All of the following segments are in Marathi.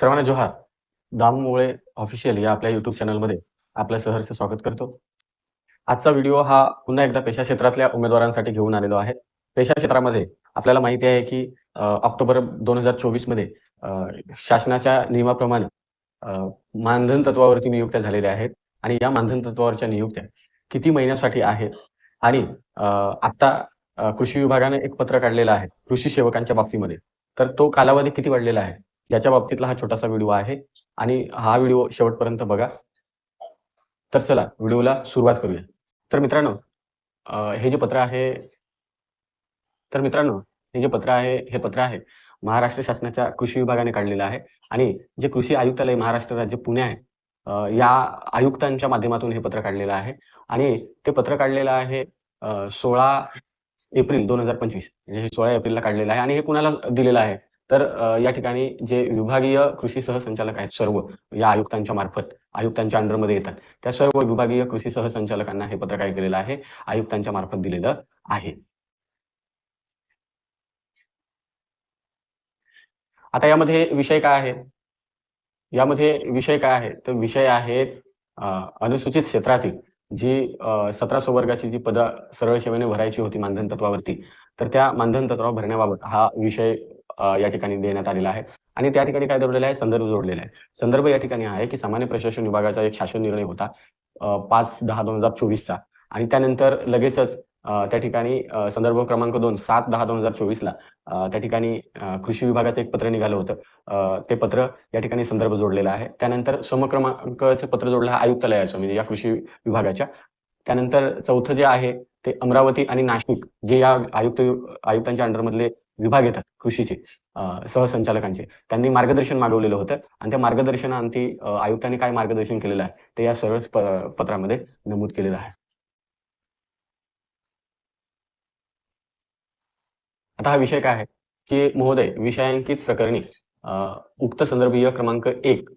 सर्वांना जोहार. दाममुळे ऑफिशियल या आपल्या युट्यूब चॅनलमध्ये आपल्या सहर्ष स्वागत करतो. आजचा व्हिडिओ हा पुन्हा एकदा पेशा क्षेत्रातल्या उमेदवारांसाठी घेऊन आलेलो आहे. पेशा क्षेत्रामध्ये आपल्याला माहिती आहे की ऑक्टोबर दोन हजार चोवीसमध्ये शासनाच्या नियमाप्रमाणे मानधन तत्वावरती नियुक्त्या झालेल्या आहेत. आणि या मानधन तत्वावरच्या नियुक्त्या किती महिन्यासाठी आहेत? आणि आता कृषी विभागाने एक पत्र काढलेलं आहे कृषी सेवकांच्या बाबतीमध्ये. तर तो कालावधी किती वाढलेला आहे? याच्या बाबतीतला हा छोटासा व्हिडिओ आहे. आणि हा व्हिडिओ शेवटपर्यंत बघा. तर चला व्हिडिओला सुरुवात करूया. तर मित्रांनो हे जे पत्र आहे तर मित्रांनो हे जे पत्र आहे हे पत्र आहे महाराष्ट्र शासनाच्या कृषी विभागाने काढलेलं आहे. आणि जे कृषी आयुक्तालय महाराष्ट्र राज्य पुणे आहे या आयुक्तांच्या माध्यमातून हे पत्र काढलेलं आहे. आणि ते पत्र काढलेलं आहे सोळा एप्रिल दोन हजार पंचवीस. म्हणजे हे सोळा एप्रिलला काढलेलं आहे. आणि हे कुणाला दिलेलं आहे? तर या ठिकाणी जे विभागीय कृषी सहसंचालक आहेत सर्व या आयुक्तांच्या मार्फत आयुक्तांच्या अंडरमध्ये येतात. त्या सर्व विभागीय कृषी सहसंचालकांना हे पत्र काय केलेलं आहे? आयुक्तांच्या मार्फत दिलेलं आहे. आता यामध्ये विषय काय आहे? यामध्ये विषय काय आहे? तर विषय आहेत अनुसूचित क्षेत्रातील जी सतरा वर्गाची जी पद सरळ सेवेने भरायची होती मानधन तत्वावरती तर त्या मानधन तत्वावर भरण्याबाबत हा विषय या ठिकाणी देण्यात आलेला आहे. आणि त्या ठिकाणी काय जोडलेला आहे? संदर्भ जोडलेला आहे. संदर्भ या ठिकाणी आहे की सामान्य प्रशासन विभागाचा एक शासन निर्णय होता पाच दहा दोन हजार चोवीसचा. आणि त्यानंतर लगेचच त्या ठिकाणी संदर्भ क्रमांक दोन सात दहा दोन हजार चोवीसला त्या ठिकाणी कृषी विभागाचं एक पत्र निघालं होतं. ते पत्र या ठिकाणी संदर्भ जोडलेला आहे. त्यानंतर समक्रमांकाचं पत्र जोडलं आहे आयुक्तालयाचं म्हणजे या कृषी विभागाच्या. त्यानंतर चौथं जे आहे ते अमरावती आणि नाशिक जे या आयुक्त आयुक्तांच्या अंडरमधले विभाग येतात कृषीचे सहसंचालकांचे. त्यांनी मार्गदर्शन मागवलेलं होतं आणि त्या मार्गदर्शनाअंती आयुक्तांनी काय मार्गदर्शन केलेलं आहे ते या सरळ पत्रामध्ये नमूद केलेलं आहे. आता हा विषय काय आहे? की महोदय विषयांकित प्रकरणी उक्त संदर्भीय क्रमांक एक.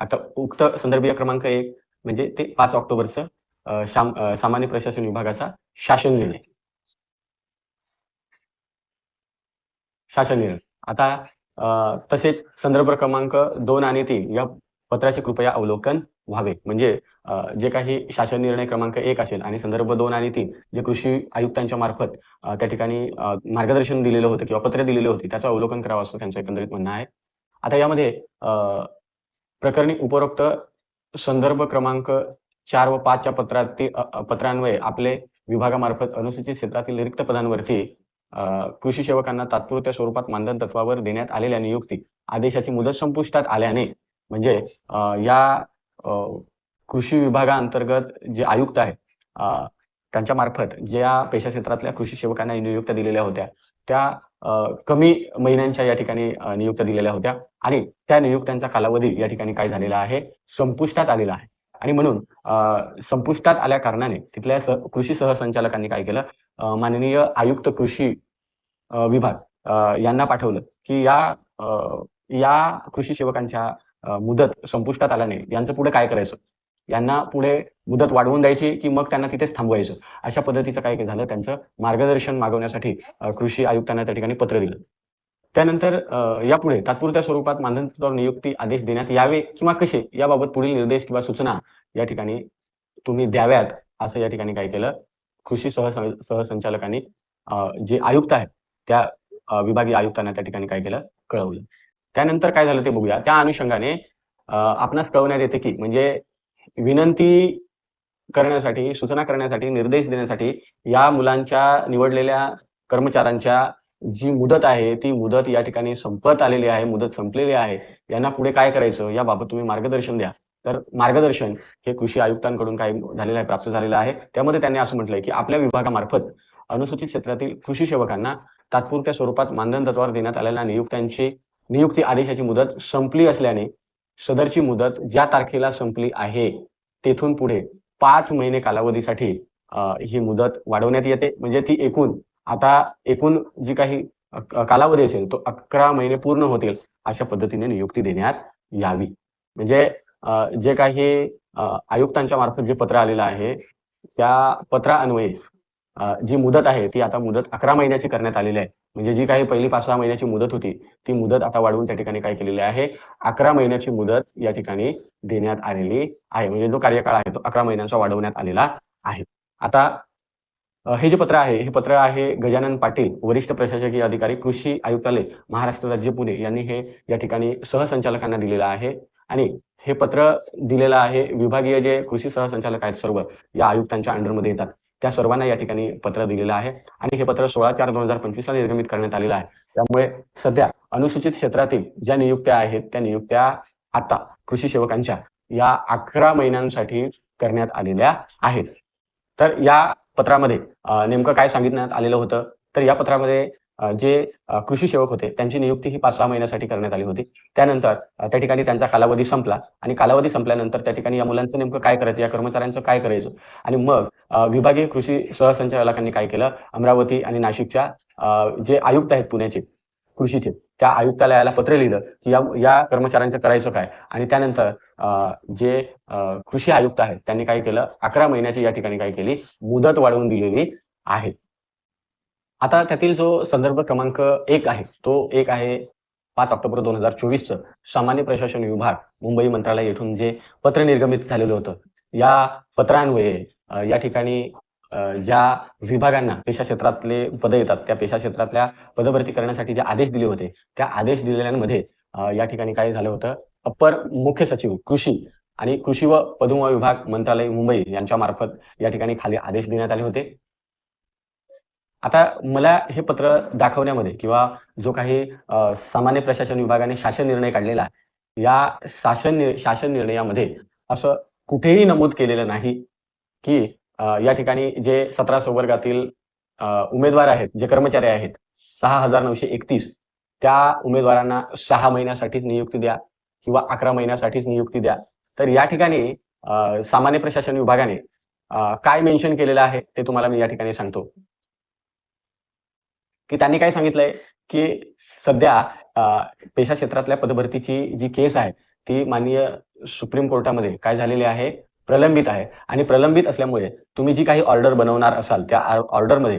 आता उक्त संदर्भीय क्रमांक एक म्हणजे ते पाच ऑक्टोबरचं सामान्य प्रशासन विभागाचा शासन निर्णय. शासन निर्णय आता तसेच संदर्भ क्रमांक दोन आणि तीन या पत्राचे कृपया अवलोकन व्हावे. म्हणजे जे काही शासन निर्णय क्रमांक एक असेल आणि संदर्भ दोन आणि तीन जे कृषी आयुक्तांच्या मार्फत त्या ठिकाणी मार्गदर्शन दिलेलं होतं किंवा पत्र दिलेले होते त्याचं अवलोकन करावं असं त्यांचं एकंदरीत म्हणणं आहे. आता यामध्ये प्रकरणी उपरोक्त संदर्भ क्रमांक चार व पाचच्या पत्रातील पत्रान्वये आपले विभागामार्फत अनुसूचित क्षेत्रातील रिक्त पदांवरती कृषी सेवकांना तात्पुरत्या स्वरूपात मानधन तत्वावर देण्यात आलेल्या नियुक्ती आदेशाची मुदत संपुष्टात आल्याने म्हणजे या कृषी विभागाअंतर्गत जे आयुक्त आहेत अ, त्यांच्या मार्फत ज्या पेशा क्षेत्रातल्या कृषी सेवकांना नियुक्त्या दिलेल्या होत्या त्या अ, कमी महिन्यांच्या या ठिकाणी नियुक्त्या दिलेल्या होत्या आणि त्या नियुक्त्यांचा कालावधी या ठिकाणी काय झालेला आहे संपुष्टात आलेला आहे. आणि म्हणून संपुष्टात आल्या कारणाने तिथल्या स कृषी सहसंचालकांनी काय केलं? माननीय आयुक्त कृषी विभाग यांना पाठवलं की या या कृषी सेवकांच्या मुदत संपुष्टात आल्याने यांचं पुढे काय करायचं? यांना पुढे मुदत वाढवून द्यायची की मग त्यांना तिथेच थांबवायचं? अशा पद्धतीचं काय काय झालं? त्यांचं मार्गदर्शन मागवण्यासाठी कृषी आयुक्तांना त्या ठिकाणी पत्र दिलं. त्यानंतर यापुढे तात्पुरत्या स्वरूपात मानधन नियुक्ती आदेश देण्यात यावे किंवा कसे? याबाबत पुढील निर्देश किंवा सूचना या ठिकाणी तुम्ही द्याव्यात असं या ठिकाणी काय केलं? कृषी सह सहसंचालकांनी जे आयुक्त आहेत त्या विभागीय आयुक्तांना त्या ठिकाणी काय केलं? कळवलं. त्यानंतर काय झालं ते बघूया. त्या अनुषंगाने आपणास कळवण्यात येते की म्हणजे विनंती करण्यासाठी सूचना करण्यासाठी निर्देश देण्यासाठी या मुलांच्या निवडलेल्या कर्मचाऱ्यांच्या जी मुदत आहे ती मुदत या ठिकाणी संपत आलेली आहे मुदत संपलेली आहे यांना पुढे काय करायचं याबाबत तुम्ही मार्गदर्शन द्या. तर मार्गदर्शन हे कृषी आयुक्तांकडून काय झालेलं आहे प्राप्त झालेलं आहे. त्यामध्ये त्यांनी असं म्हटलंय की आपल्या विभागामार्फत अनुसूचित क्षेत्रातील कृषी सेवकांना तात्पुरत्या स्वरूपात मानधन तत्वावर देण्यात आलेल्या नियुक्त्यांची नियुक्ती आदेशाची मुदत संपली असल्याने सदरची मुदत ज्या तारखेला संपली आहे तेथून पुढे पाच महिने कालावधीसाठी ही मुदत वाढवण्यात येते. म्हणजे ती एकूण आता एकूण जी काही कालावधी असेल तो अकरा महिने पूर्ण होतील अशा पद्धतीने नियुक्ती देण्यात यावी. म्हणजे जे काही आयुक्तांच्या मार्फत जे पत्र आलेलं आहे त्या पत्रान्वये जी मुदत आहे ती आता मुदत अकरा महिन्याची करण्यात आलेली आहे. म्हणजे जी काही पहिली पाच सहा महिन्याची मुदत होती ती मुदत आता वाढवून त्या ठिकाणी काय केलेली आहे अकरा महिन्याची मुदत या ठिकाणी देण्यात आलेली आहे. म्हणजे जो कार्यकाळ आहे तो अकरा महिन्यांचा वाढवण्यात आलेला आहे. आता हे जे पत्र आहे हे पत्र आहे गजानन पाटील वरिष्ठ प्रशासकीय अधिकारी कृषी आयुक्तालय महाराष्ट्र राज्य पुणे यांनी हे या ठिकाणी सहसंचालकांना दिलेलं आहे. आणि हे पत्र दिलेलं आहे विभागीय जे कृषी सहसंचालक आहेत सर्व या आयुक्तांच्या अंडरमध्ये येतात. त्या सर्वांना या ठिकाणी पत्र दिलेलं आहे. आणि हे पत्र सोळा चार दोन हजार पंचवीसला निर्गमित करण्यात आलेलं आहे. त्यामुळे सध्या अनुसूचित क्षेत्रातील ज्या नियुक्त्या आहेत त्या नियुक्त्या आता कृषी सेवकांच्या या अकरा महिन्यांसाठी करण्यात आलेल्या आहेत. तर या पत्रामध्ये नेमकं काय सांगितण्यात आलेलं होतं? तर या पत्रामध्ये जे कृषी सेवक होते त्यांची नियुक्ती ही पाच सहा महिन्यासाठी करण्यात आली होती. त्यानंतर त्या ठिकाणी त्यांचा कालावधी संपला आणि कालावधी संपल्यानंतर त्या ठिकाणी या मुलांचं नेमकं काय करायचं या कर्मचाऱ्यांचं काय करायचं? आणि मग विभागीय कृषी सहसंचालकांनी काय केलं? अमरावती आणि नाशिकच्या जे आयुक्त आहेत पुण्याचे कृषीचे. त्या आयुक्तालयाला पत्र लिहिलं की या या कर्मचाऱ्यांचं करायचं काय? आणि त्यानंतर जे कृषी आयुक्त आहेत त्यांनी काय केलं? अकरा महिन्याची या ठिकाणी काय केली? मुदत वाढवून दिलेली आहे. आता त्यातील जो संदर्भ क्रमांक एक आहे तो एक आहे पाच ऑक्टोबर दोन हजार चोवीसचं. सामान्य प्रशासन विभाग मुंबई मंत्रालय येथून जे पत्र निर्गमित झालेलं होतं या पत्रान्वये या ठिकाणी ज्या विभागांना पेशा क्षेत्रातले पद येतात त्या पेशा क्षेत्रातल्या पदभरती करण्यासाठी जे आदेश दिले होते त्या आदेश दिलेल्यांमध्ये या ठिकाणी काय झालं होतं? अप्पर मुख्य सचिव कृषी आणि कृषी व पदुम विभाग मंत्रालय मुंबई यांच्या मार्फत या ठिकाणी खाली आदेश देण्यात आले होते. आता मला हे पत्र दाखवण्यामध्ये किंवा जो काही सामान्य प्रशासन विभागाने शासन निर्णय काढलेला आहे या शासन शासन निर्णयामध्ये असं कुठेही नमूद केलेलं नाही की या ठिकाणी जे सतरा संवर्गातील उमेदवार आहेत जे कर्मचारी आहेत सहा हजार नऊशे एकतीस त्या उमेदवारांना सहा महिन्यासाठीच नियुक्ती द्या किंवा अकरा महिन्यासाठीच नियुक्ती द्या. तर या ठिकाणी सामान्य प्रशासन विभागाने काय मेन्शन केलेलं आहे ते तुम्हाला मी या ठिकाणी सांगतो. की त्यांनी काय सांगितलंय की सध्या पेशा क्षेत्रातल्या पदभरतीची जी केस आहे ती माननीय सुप्रीम कोर्टामध्ये काय झालेली आहे प्रलंबित आहे. आणि प्रलंबित असल्यामुळे तुम्ही जी काही ऑर्डर बनवणार असाल त्या ऑर्डरमध्ये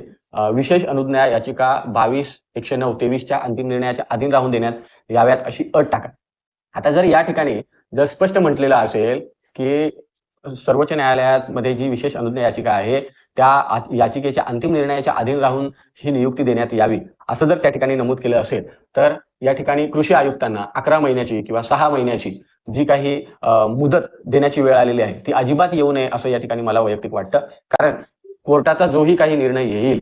विशेष अनुज्ञा याचिका बावीस एकशे नऊ तेवीसच्या अंतिम निर्णयाच्या अधीन राहून देण्यात याव्यात अशी अट टाका. आता जर या ठिकाणी जर स्पष्ट म्हटलेलं असेल की सर्वोच्च न्यायालयामध्ये जी विशेष अनुज्ञा याचिका आहे त्या याचिकेच्या अंतिम निर्णयाच्या अधीन राहून ही नियुक्ती देण्यात यावी असं जर त्या ठिकाणी नमूद केलं असेल तर या ठिकाणी कृषी आयुक्तांना अकरा महिन्याची किंवा सहा महिन्याची जी काही मुदत देण्याची वेळ आलेली आहे ती अजिबात येऊ नये असं या ठिकाणी मला वैयक्तिक वाटतं. कारण कोर्टाचा जोही काही निर्णय येईल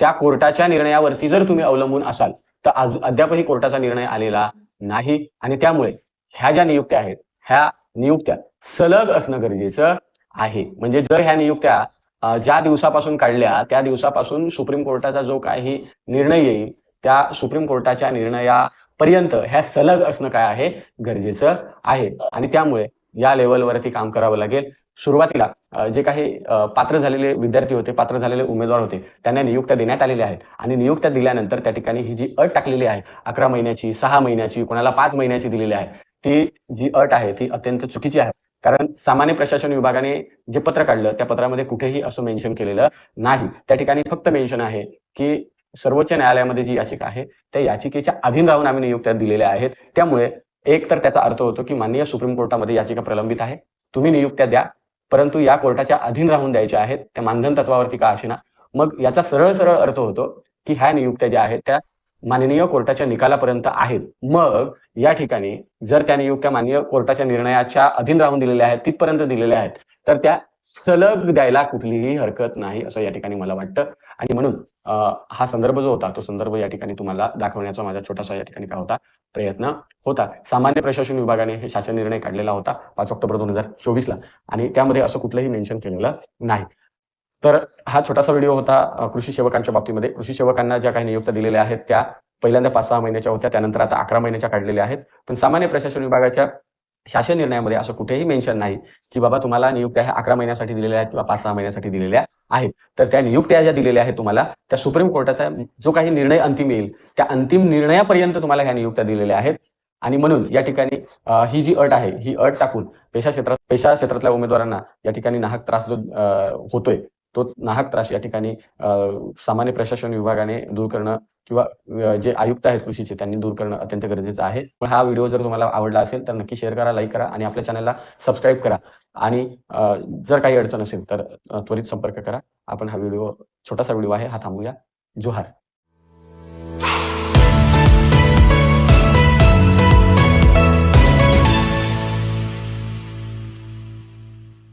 त्या कोर्टाच्या निर्णयावरती जर तुम्ही अवलंबून असाल तर अद्यापही कोर्टाचा निर्णय आलेला नाही. आणि त्यामुळे ह्या ज्या नियुक्त्या आहेत ह्या नियुक्त्या सलग असणं गरजेचं आहे. म्हणजे जर ह्या नियुक्त्या ज्या दिवसापासून काढल्या त्या दिवसापासून सुप्रीम कोर्टाचा जो काही निर्णय येईल त्या सुप्रीम कोर्टाच्या निर्णया पर्यंत ह्या सलग असणं काय आहे? गरजेचं आहे. आणि त्यामुळे या लेवलवरती काम करावं लागेल. सुरुवातीला जे काही पात्र झालेले विद्यार्थी होते पात्र झालेले उमेदवार होते त्यांना नियुक्त्या देण्यात आलेल्या आहेत. आणि नियुक्त्या दिल्यानंतर त्या ठिकाणी ही जी अट टाकलेली आहे अकरा महिन्याची सहा महिन्याची कोणाला पाच महिन्याची दिलेली आहे ती जी अट आहे ती अत्यंत चुकीची आहे. कारण सामान्य प्रशासन विभागाने जे पत्र काढलं त्या पत्रामध्ये कुठेही असं मेन्शन केलेलं नाही. त्या ठिकाणी फक्त मेन्शन आहे की सर्वोच्च न्यायालयामध्ये जी याचिका आहे त्या याचिकेच्या अधीन राहून आम्ही नियुक्त्या दिलेल्या आहेत. त्यामुळे एक तर त्याचा अर्थ होतो की माननीय सुप्रीम कोर्टामध्ये याचिका प्रलंबित आहे. तुम्ही नियुक्त्या द्या परंतु या कोर्टाच्या अधीन राहून द्यायच्या आहेत त्या मानधन तत्वावरती का असेना? मग याचा सरळ सरळ अर्थ होतो की ह्या नियुक्त्या ज्या आहेत त्या माननीय कोर्टाच्या निकालापर्यंत आहेत. मग या ठिकाणी जर त्या नियुक्त्या माननीय कोर्टाच्या निर्णयाच्या अधीन राहून दिलेल्या आहेत तिथपर्यंत दिलेल्या आहेत तर त्या सलग द्यायला कुठलीही हरकत नाही असं या ठिकाणी मला वाटतं. आणि म्हणून हा संदर्भ जो होता तो संदर्भ या ठिकाणी तुम्हाला दाखवण्याचा माझा छोटासा या ठिकाणी काय होता प्रयत्न होता. सामान्य प्रशासन विभागाने हे शासन निर्णय काढलेला होता पाच ऑक्टोबर दोन हजार चोवीसला. आणि त्यामध्ये असं कुठलंही मेन्शन केलेलं नाही. तर हा छोटासा व्हिडिओ होता कृषी सेवकांच्या बाबतीमध्ये. कृषी सेवकांना ज्या काही नियुक्त्या दिलेल्या आहेत त्या पहिल्यांदा पाच सहा महिन्याच्या होत्या त्यानंतर आता अकरा महिन्याच्या काढलेल्या आहेत. पण सामान्य प्रशासन विभागाच्या शासन निर्णयामध्ये असं कुठेही मेन्शन नाही की बाबा तुम्हाला नियुक्त्या ह्या अकरा महिन्यासाठी दिलेल्या आहेत किंवा पाच सहा महिन्यासाठी दिलेल्या आहेत. तर त्या नियुक्त्या ज्या दिलेल्या आहेत तुम्हाला त्या सुप्रीम कोर्टाचा जो काही निर्णय अंतिम येईल त्या अंतिम निर्णयापर्यंत तुम्हाला ह्या नियुक्त्या दिलेल्या आहेत. आणि म्हणून या ठिकाणी ही जी अट आहे ही अट टाकून पेशा क्षेत्रात पेशा क्षेत्रातल्या उमेदवारांना या ठिकाणी नाहक त्रास जो होतोय तो नाहक त्रास या ठिकाणी सामान्य प्रशासन विभागाने दूर करणं किंवा जे आयुक्त आहेत कृषीचे त्यांनी दूर करणं अत्यंत गरजेचं आहे. पण हा व्हिडिओ जर तुम्हाला आवडला असेल तर नक्की शेअर करा लाईक करा आणि आपल्या चॅनलला सबस्क्राईब करा. आणि जर काही अडचण असेल तर त्वरित संपर्क करा. आपण हा व्हिडिओ छोटासा व्हिडिओ आहे हा थांबूया. जोहार.